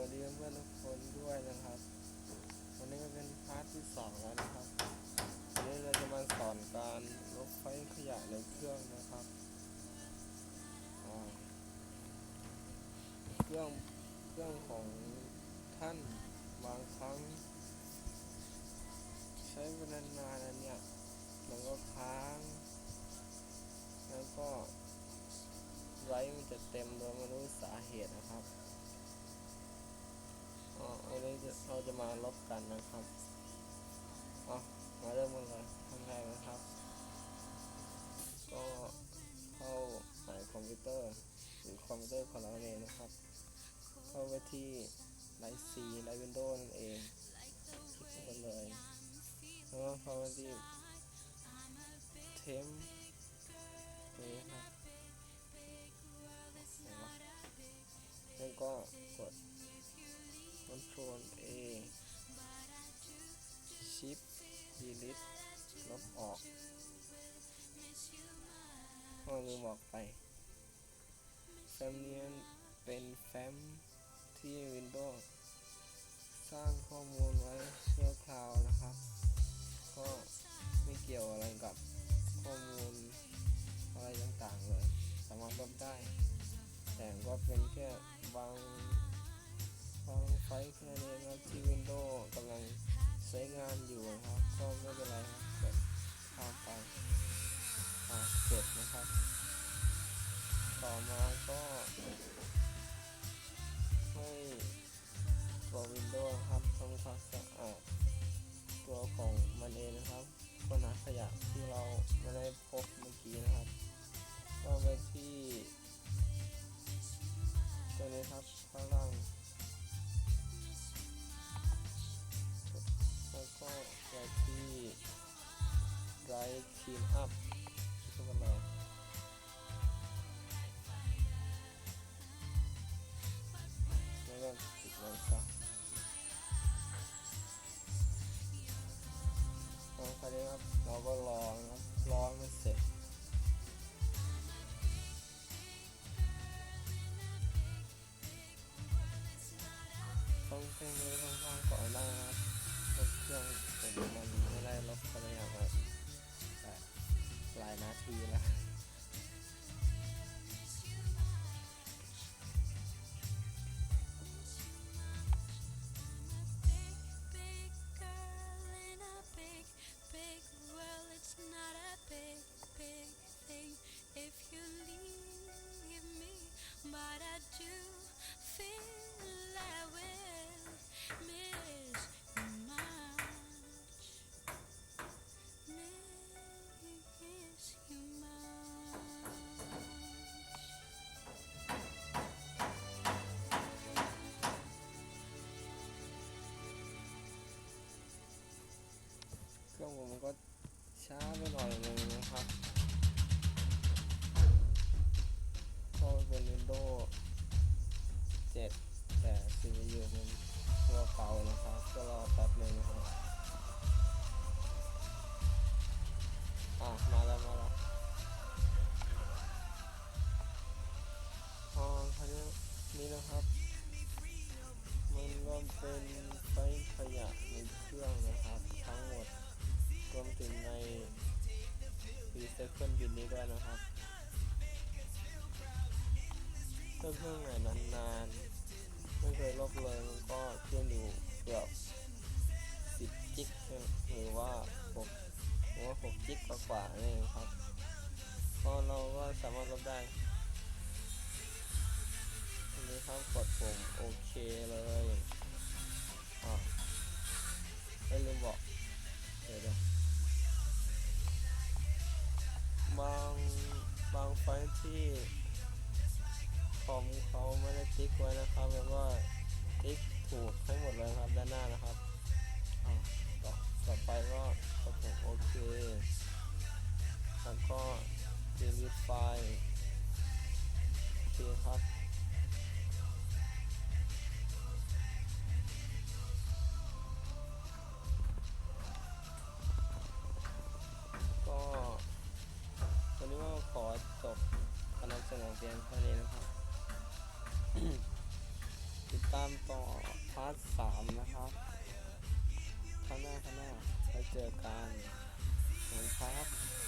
วัสดีเพื่อนทุกคนด้วยนะครับ วันนี้ก็เป็นพาร์ทที่สองแล้วนะครับวันนี้เราจะมาสอนการลบไฟขยะในเครื่องนะครับเครื่องเครื่องของท่านบางครั้ง ใช้เวลานานๆเนี่ยมันก็ค้าง แล้วก็ไรมันจะเต็มโดยไม่รู้สาเหตุนะครับ อันนี้เราจะมาลบกันนะครับอ๋อมาเริ่มกันเลยทำไงนะครับ ก็เข้าหายคอมพิวเตอร์หรือคอมพิวเตอร์ของเราเองนะครับ เข้าไปที่ไลท์ซีไลท์วินโดว์นั่นเองคลิกเข้าไปเลยแล้วก็เข้าไปที่เทม Delete ลบออกข้อลืมบอกไปแฟ้มนี้เป็นแฟ้มที่ Windows สร้างข้อมูลไว้ชั่วคราวนะครับ ก็ไม่เกี่ยวอะไรกับข้อมูลอะไรต่างๆเลย สามารถลบได้ แต่ก็เป็นแค่บางบางไฟล์แค่นี้นะครับที่ Windows กำลังใช้งานอยู่นะครับ ก็ มาก็ให้ตัว Windows นะครับทำความสะอาดตัวของมันเองนะครับปัญหาขยะที่เราไม่ได้พบเมื่อกี้นะครับ ก็ไปที่ตัวนี้ครับข้างล่างแล้วก็ไปที่ dry clean up นี้ครับ เราก็รอนะครับรอให้มันเสร็จต้องเพ่งมือข้างก่อนได้นะครับรถเครื่องผมมันไม่ได้ลบภายในแบบแต่หลายนาทีแล้ว ผมมันก็ช้าไปหน่อยนึงนะครับเพราะเป็น Windows 7 แต่ CPU มันตัวเก่านะครับ ก็รอแป๊บนึงนะครับอะ มาแล้ว มาแล้วพอคราวนี้นี่นะครับ มันก็เป็นไฟขยะในเครื่องนะครับ ทั้งหมด รวมถึงใน Recycle Bin นี้ด้วยนะครับถ้าเครื่องไหนนานๆ ไม่เคยลบเลยมันก็ขึ้นอยู่เกือบ10จิกหรือว่า6หรือว่า6จิกกว่าๆนี่เองครับก็เราก็สามารถลบได้อันนี้ครับกดปุ่มโอเคเลยอ่าไม่ลืมบอก ติ๊กไว้นะครับแล้วก็ติ๊กถูกให้หมดเลยครับด้านหน้านะครับต่อต่อไปก็กดปุ่มโอเคแล้วก็ delete ไฟล์โอเคครับามต่อพาร์ทสามนะครับข้างหน้าข้างหน้าไปเจอกันสวัสดีครับ